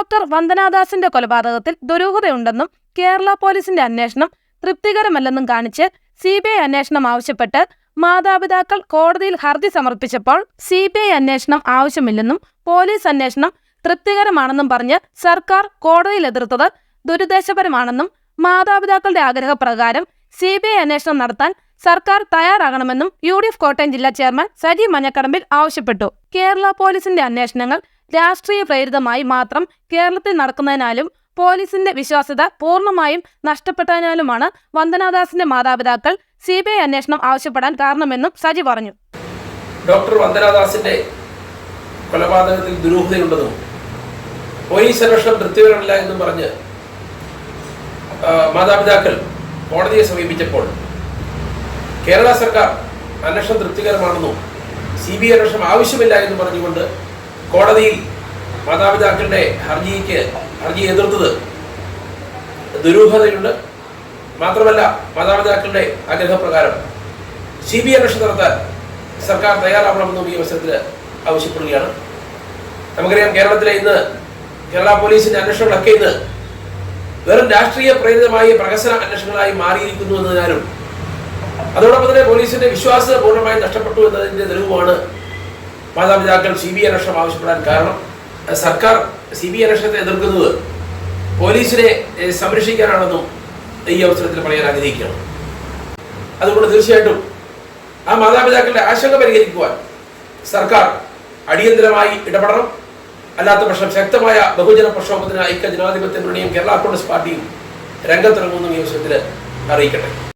Doctor വന്ദനാദാസിന്റെ കൊലപാതകത്തിൽ ദുരൂഹതയുണ്ടെന്നും കേരള പോലീസിന്റെ അന്വേഷണം തൃപ്തികരമല്ലെന്നും കാണിച്ച് സി ബി ഐ അന്വേഷണം ആവശ്യപ്പെട്ട് മാതാപിതാക്കൾ കോടതിയിൽ ഹർജി സമർപ്പിച്ചപ്പോൾ സി ബി ഐ അന്വേഷണം ആവശ്യമില്ലെന്നും പോലീസ് അന്വേഷണം തൃപ്തികരമാണെന്നും പറഞ്ഞ് സർക്കാർ കോടതിയിൽ എതിർത്തത് ദുരുദ്ദേശപരമാണെന്നും മാതാപിതാക്കളുടെ ആഗ്രഹപ്രകാരം സി ബി ഐ അന്വേഷണം നടത്താൻ സർക്കാർ തയ്യാറാകണമെന്നും യു ഡി എഫ് കോട്ടയം ജില്ലാ ചെയർമാൻ സജി മഞ്ഞക്കടമ്പിൽ ആവശ്യപ്പെട്ടു. കേരള പോലീസിന്റെ അന്വേഷണങ്ങൾ രാഷ്ട്രീയ പ്രേരിതമായി മാത്രം കേരളത്തിൽ നടക്കുന്നതിനാലും പോലീസിന്റെ വിശ്വാസ്യത പൂർണമായും നഷ്ടപ്പെട്ടതിനാലുമാണ് വന്ദനാദാസിന്റെ മാതാപിതാക്കൾ സി ബി ഐ അന്വേഷണം ആവശ്യപ്പെടാൻ കാരണമെന്നും സജി പറഞ്ഞു. ഡോക്ടർ വന്ദനാദാസിന്റെ കൊലപാതകത്തിൽ ദുരൂഹതയുണ്ടെന്നും പോലീസ് അന്വേഷണം തൃപ്തികരമല്ല എന്നും പറഞ്ഞ് മാതാപിതാക്കൾ കോടതിയെ സമീപിച്ചപ്പോൾ കേരള സർക്കാർ അന്വേഷണം തൃപ്തികരമാണെന്നും സി ബി ഐ അന്വേഷണം ആവശ്യമില്ല എന്ന് പറഞ്ഞുകൊണ്ട് കോടതിയിൽ മാതാപിതാക്കളുടെ ഹർജിക്ക് ഹർജി എതിർത്തത് ദുരൂഹതയുണ്ട്. മാത്രമല്ല മാതാപിതാക്കളുടെ ആഗ്രഹപ്രകാരം സി ബി അന്വേഷണം നടത്താൻ സർക്കാർ തയ്യാറാവണമെന്നും ഈ അവസരത്തിൽ ആവശ്യപ്പെടുകയാണ്. നമുക്കറിയാം കേരളത്തിലെ ഇന്ന് കേരള പോലീസിന്റെ അന്വേഷണങ്ങളൊക്കെ ഇന്ന് വെറും രാഷ്ട്രീയ പ്രേരിതമായ പ്രഹസന അന്വേഷണങ്ങളായി മാറിയിരിക്കുന്നു എന്നതിനാലും അതോടൊപ്പം തന്നെ പോലീസിന്റെ വിശ്വാസ്യത പൂർണമായും നഷ്ടപ്പെട്ടു എന്നതിന്റെ തെളിവുമാണ് മാതാപിതാക്കൾ സി ബി അന്വേഷണം ആവശ്യപ്പെടാൻ കാരണം സർക്കാർ സി ബി അന്വേഷണത്തെ എതിർക്കുന്നത് പോലീസിനെ സംരക്ഷിക്കാനാണെന്നും ഈ അവസരത്തിൽ പറയാൻ ആഗ്രഹിക്കുകയാണ്. അതുകൊണ്ട് തീർച്ചയായിട്ടും ആ മാതാപിതാക്കളുടെ ആശങ്ക പരിഹരിക്കുവാൻ സർക്കാർ അടിയന്തരമായി ഇടപെടണം. അല്ലാത്ത പക്ഷം ശക്തമായ ബഹുജന പ്രക്ഷോഭത്തിന് ഐക്യ ജനാധിപത്യ മുന്നണിയും കേരള കോൺഗ്രസ് പാർട്ടിയും രംഗത്തിറങ്ങുമെന്നും ഈ അവസരത്തിൽ അറിയിക്കട്ടെ.